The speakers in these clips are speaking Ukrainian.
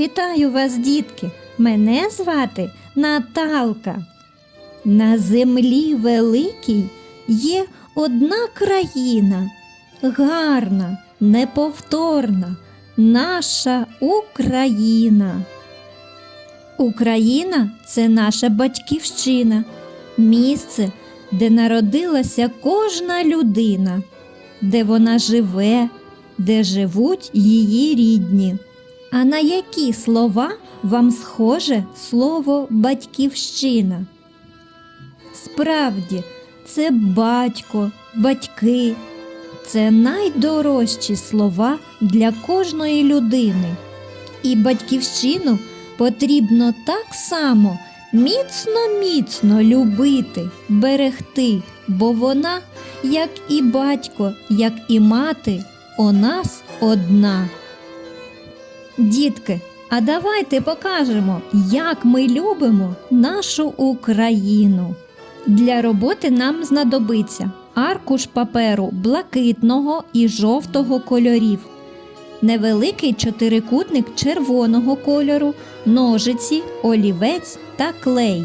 Вітаю вас, дітки! Мене звати Наталка. На землі великій є одна країна, гарна, неповторна, наша Україна. Україна це наша батьківщина, місце, де народилася кожна людина, де вона живе, де живуть її рідні. А на які слова вам схоже слово батьківщина? Справді, це батько, батьки. Це найдорожчі слова для кожної людини. І батьківщину потрібно так само міцно-міцно любити, берегти, бо вона, як і батько, як і мати, у нас одна. Дітки, а давайте покажемо, як ми любимо нашу Україну. Для роботи нам знадобиться аркуш паперу блакитного і жовтого кольорів, невеликий чотирикутник червоного кольору, ножиці, олівець та клей.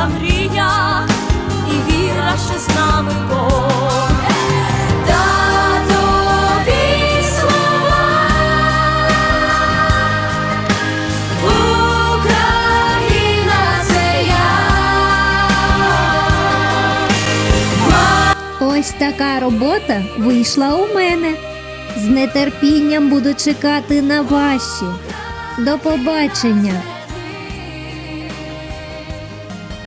чиста мрія і віра, що з нами Бог. Ось така робота вийшла у мене. З нетерпінням буду чекати на ваші. До побачення!